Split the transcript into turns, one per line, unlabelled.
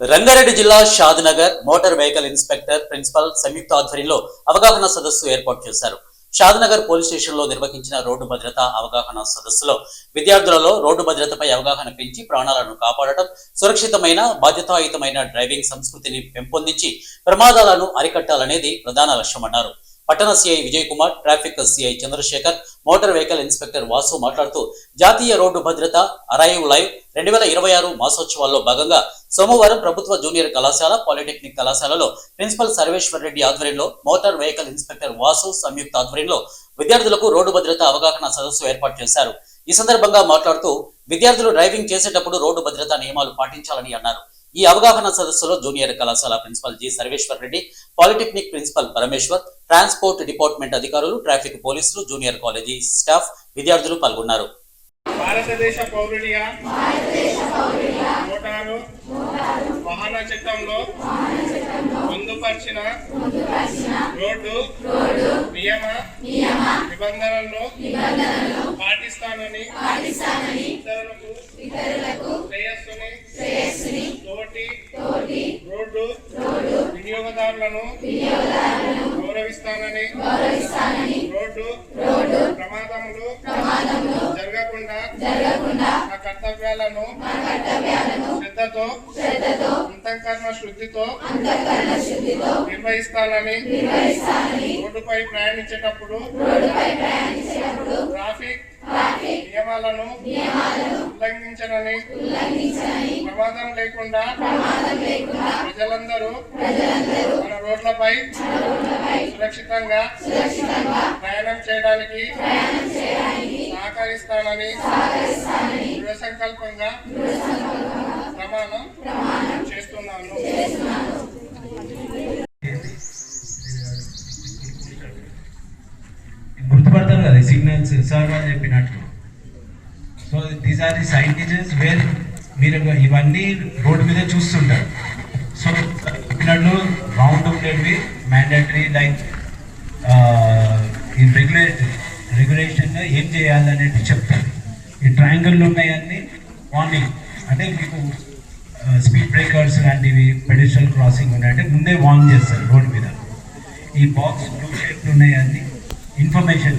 రంగారెడ్డి జిల్లా Shadnagar motor vehicle inspector principal సంయుక్త ఆధ్వర్యంలో అవగాహన సదస్సు ఏర్పాటు చేశారు. షాద్నగర్ పోలీస్ స్టేషన్లో నిర్వహించిన రోడ్డు భద్రత అవగాహన సదస్సులో విద్యార్థులలో రోడ్డు భద్రతపై అవగాహన పెంచి ప్రాణాలను కాపాడటం సురక్షితమైన బాధ్యతాయుతమైన డ్రైవింగ్ సంస్కృతిని పెంపొందించి ప్రమాదాలను అరికట్టాలనేది ప్రధాన లక్ష్యమన్నారు. పట్టణ CI Vijay Kumar traffic CI Chandrasekhar motor vehicle inspector Vasu మాట్లాడుతూ జాతీయ రోడ్డు భద్రత అరైవ్ లైవ్ రెండు వేల ఇరవై ఆరు మాసోత్సవాల్లో భాగంగా సోమవారం ప్రభుత్వ జూనియర్ కళాశాల పాలిటెక్నిక్ కళాశాలలో ప్రిన్సిపల్ సర్వేశ్వర్ రెడ్డి ఆధ్వర్యంలో మోటార్ వెహికల్ ఇన్స్పెక్టర్ వాసు సంయుక్త ఆధ్వర్యంలో విద్యార్థులకు రోడ్డు భద్రత అవగాహన సదస్సు ఏర్పాటు చేశారు. ఈ సందర్భంగా మాట్లాడుతూ విద్యార్థులు డ్రైవింగ్ చేసేటప్పుడు రోడ్డు భద్రతా నియమాలు పాటించాలని అన్నారు. ఈ అవగాహన సదస్సులో జూనియర్ కళాశాల principal G Sarveshwar Reddy polytechnic principal Parameshwar transport department అధికారులు ట్రాఫిక్ పోలీసులు జూనియర్ కాలేజీ స్టాఫ్ విద్యార్థులు పాల్గొన్నారు.
భారతదేశ మోటారు వాహన చట్టంలో పొందుపరిచిన రోడ్డు నియమ నిబంధనలను పాటిస్తానని ఇతరులకు వినియోగదారులను గౌరవిస్తానని రోడ్డు ప్రమాదములు జరగకుండా నా కర్తవ్యాలను శ్రద్ధతో అంతఃకరణ శుద్ధితో నిర్వహిస్తానని రోడ్డుపై ప్రయాణించేటప్పుడు ట్రాఫిక్ నియమాలను ఉల్లంఘించనని ప్రమాదం లేకుండా ప్రజలందరూ మన రోడ్లపై సురక్షితంగా ప్రయాణం చేయడానికి సహకరిస్తానని దృఢ సంకల్పంగా ప్రమాణం చేస్తున్నాను.
గుర్తుపడతారు కదా సిగ్నల్స్ సార్ వాళ్ళు చెప్పినట్లు so these are the scientisms where మీరు ఇవన్నీ రోడ్డు మీద చూస్తుంటారు. సో చెప్పినట్లు రౌండ్ ఉండేవి మ్యాండేటరీ లైక్ ఈ రెగ్యులేటరీ రెగ్యులేషన్గా ఏం చేయాలనేది చెప్తారు. ఈ ట్రయాంగిల్లో ఉన్నాయన్నీ వార్నింగ్ అంటే మీకు స్పీడ్ బ్రేకర్స్ లాంటివి పెడిషనల్ క్రాసింగ్ ఉన్నాయంటే ముందే వార్న్ చేస్తారు రోడ్డు మీద. ఈ బాక్స్ బ్లూ షేప్లు ఉన్నాయన్నీ ఇన్ఫర్మేషన్